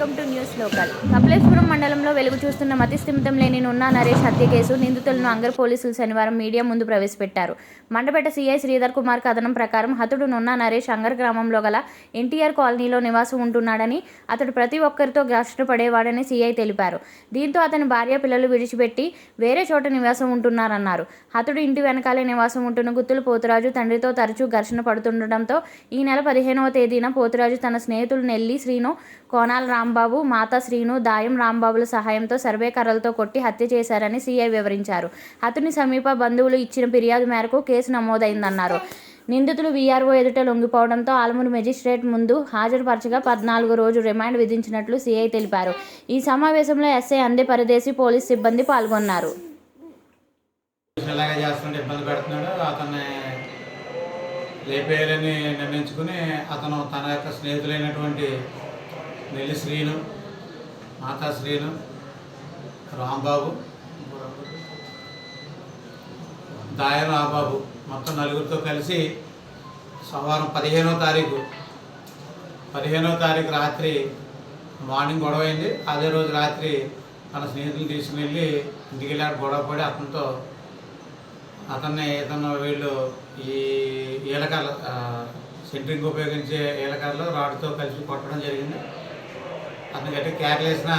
News local. సప్లేశ్వరం మండలంలో వెలుగు చూస్తున్న మతి స్థిమితం లేని నున్నా నరేష్ హత్య కేసు నిందితులను అంగర్ పోలీసులు శనివారం మీడియా ముందు ప్రవేశపెట్టారు. మండపేట సీఐ శ్రీధర్ కుమార్ కథనం ప్రకారం హతుడు నున్నా నరేష్ అంగర్ గ్రామంలో గల ఎన్టీఆర్ కాలనీలో నివాసం ఉంటున్నాడని అతడు ప్రతి ఒక్కరితో కష్టపడేవాడని సీఐ తెలిపారు. దీంతో అతని భార్య పిల్లలు విడిచిపెట్టి వేరే చోట నివాసం ఉంటున్నారన్నారు. హతుడు ఇంటి వెనకాలే నివాసం ఉంటున్న గుత్తులు పోతురాజు తండ్రితో తరచూ ఘర్షణ పడుతుండటంతో ఈ నెల పదిహేనవ తేదీన పోతురాజు తన స్నేహితులు నెల్లి శ్రీను కోనాల రాంబాబు మాతా శ్రీను దాయం రాంబాబుల సహాయంతో సర్వే కర్రలతో కొట్టి హత్య చేశారని సీఐ వివరించారు. అతని సమీప బంధువులు ఇచ్చిన ఫిర్యాదు మేరకు కేసు నమోదైందన్నారు. నిందితులు వీఆర్ఓ ఎదుట లొంగిపోవడంతో ఆలమూరు మెజిస్ట్రేట్ ముందు హాజరుపరచగా పద్నాలుగు రోజు రిమాండ్ విధించినట్లు సీఐ తెలిపారు. ఈ సమావేశంలో ఎస్ఐ అందే పరిదేశి పోలీస్ సిబ్బంది పాల్గొన్నారు. లేపేయాలని నిర్ణయించుకుని అతను తన యొక్క స్నేహితులైనటువంటి నెల్లి శ్రీను మాతా శ్రీను రాంబాబు దాయ రాంబాబు. మొత్తం నలుగురితో కలిసి సోమవారం పదిహేనో తారీఖు పదిహేనో తారీఖు రాత్రి మార్నింగ్ గొడవ అయింది అదే రోజు రాత్రి తన స్నేహితులు తీసుకుని వెళ్ళి ఇంటికి వెళ్ళాడు గొడవ పడి అతనితో అతన్ని ఇతను వీళ్ళు ఈ ఈలకాల సెంట్రింగ్ ఉపయోగించే ఈలకాల్లో రాడ్తో కలిసి కొట్టడం జరిగింది. అందుకంటే గట్టి కేకలేసిన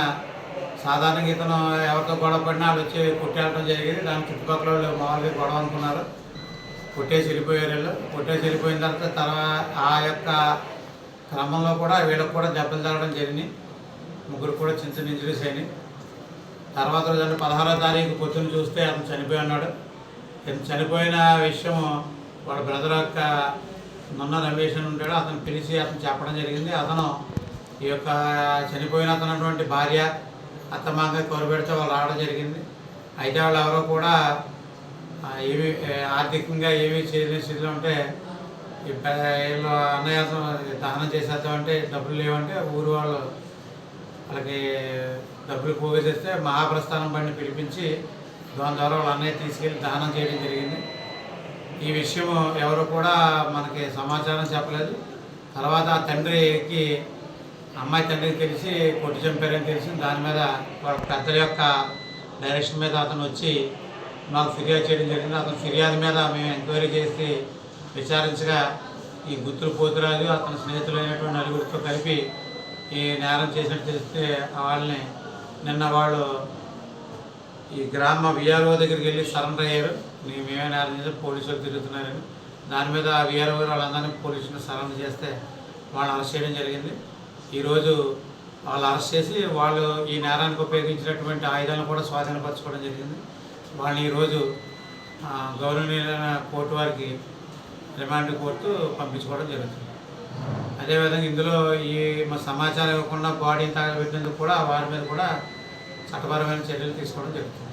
సాధారణంగా ఇతను ఎవరితో గొడవ పడినా వాళ్ళు వచ్చి కొట్టేయడం జరిగింది. దాని చుట్టుపక్కల వాళ్ళు మామూలుగా గొడవ అనుకున్నారు. కొట్టేసి వెళ్ళిపోయారు వీళ్ళు. కొట్టేసి వెళ్ళిపోయిన తర్వాత తర్వాత ఆ యొక్క క్రమంలో కూడా వీళ్ళకి కూడా దెబ్బలు తగలడం జరిగింది. ముగ్గురు కూడా చిన్న చిన్న ఇంజరీస్ అయినాయి. తర్వాత రోజు అంటే పదహారో తారీఖు పొద్దున్న చూస్తే అతను చనిపోయి ఉన్నాడు. ఇతను చనిపోయిన విషయం వాడు బ్రదర్ యొక్క నున్న రమేష్ అని ఉంటాడు. అతను పిలిచి అతను చెప్పడం జరిగింది. అతను ఈ యొక్క చనిపోయిన అతనటువంటి భార్య అత్తమాంగ కోరబెడితే వాళ్ళు రావడం జరిగింది. అయితే వాళ్ళు ఎవరో కూడా ఏమి ఆర్థికంగా ఏమీ చేయలేని స్థితిలో ఉంటే ఈ పె- వీళ్ళు అన్నయ్య దహనం చేసేద్దామంటే డబ్బులు లేవంటే ఊరు వాళ్ళు వాళ్ళకి డబ్బులు పోగేసేస్తే మహాప్రస్థానం బండి పిలిపించి దాని ద్వారా వాళ్ళ అన్నయ్య తీసుకెళ్ళి దహనం చేయడం జరిగింది. ఈ విషయం ఎవరు కూడా మనకి సమాచారం చెప్పలేదు. తర్వాత ఆ తండ్రికి అమ్మాయి తండ్రికి తెలిసి కొట్టి చంపారని తెలిసి దాని మీద వాళ్ళ పెద్దల యొక్క డైరెక్షన్ మీద అతను వచ్చి మాకు ఫిర్యాదు చేయడం జరిగింది. అతని ఫిర్యాదు మీద మేము ఎంక్వైరీ చేసి విచారించగా ఈ గుత్తులు పోతురాజు అతని స్నేహితులైనటువంటి నలుగురితో కలిపి ఈ నేరం చేసినట్టు తెలిస్తే వాళ్ళని నిన్న వాళ్ళు ఈ గ్రామ విఆర్ఓ దగ్గరికి వెళ్ళి సరెండర్ అయ్యారు. నీ మేమే నేరం చేసి పోలీసులు తిరుగుతున్నారని. దాని మీద ఆ విఆర్ఓ గారు వాళ్ళందరినీ పోలీసులు సరెండర్ చేస్తే వాళ్ళని అరెస్ట్ చేయడం జరిగింది. ఈరోజు వాళ్ళు అరెస్ట్ చేసి వాళ్ళు ఈ నేరానికి ఉపయోగించినటువంటి ఆయుధాలను కూడా స్వాధీనపరచుకోవడం జరిగింది. వాళ్ళని ఈరోజు ఆ, గౌరవనీయులైన కోర్టు వారికి రిమాండ్ కోర్టు పంపించుకోవడం జరుగుతుంది. అదేవిధంగా ఇందులో ఈ మా సమాచారం ఇవ్వకుండా బాడీని తగలబెట్టినందుకు కూడా వారి మీద కూడా చట్టపరమైన చర్యలు తీసుకోవడం జరుగుతుంది.